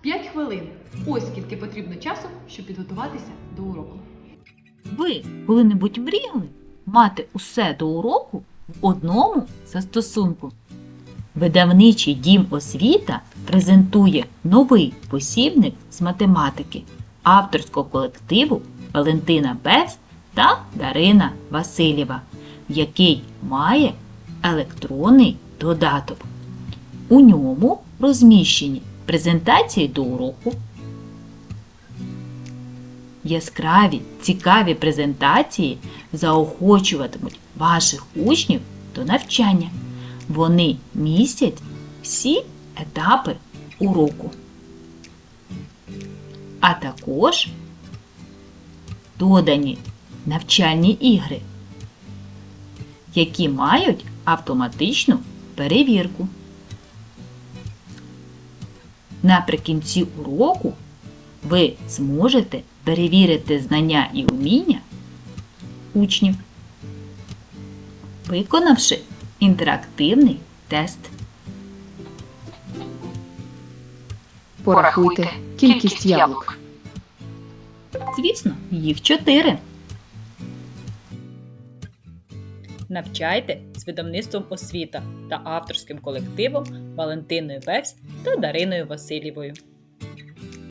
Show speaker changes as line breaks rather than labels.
5 хвилин. Ось скільки потрібно часу, щоб підготуватися до уроку.
Ви коли-небудь мріяли мати усе до уроку в одному застосунку? Видавничий дім освіта презентує новий посібник з математики авторського колективу Валентина Бевс та Дарина Васильєва, який має електронний додаток. У ньому розміщені презентації до уроку, Яскраві, цікаві презентації заохочуватимуть ваших учнів до навчання. Вони містять всі етапи уроку. А також додані навчальні ігри, які мають автоматичну перевірку. Наприкінці уроку ви зможете перевірити знання і вміння учнів, виконавши інтерактивний тест.
Порахуйте кількість яблук.
Звісно, їх чотири. Навчайте з видавництвом освіта та авторським колективом Валентиною Бевсь та Дариною Васильєвою.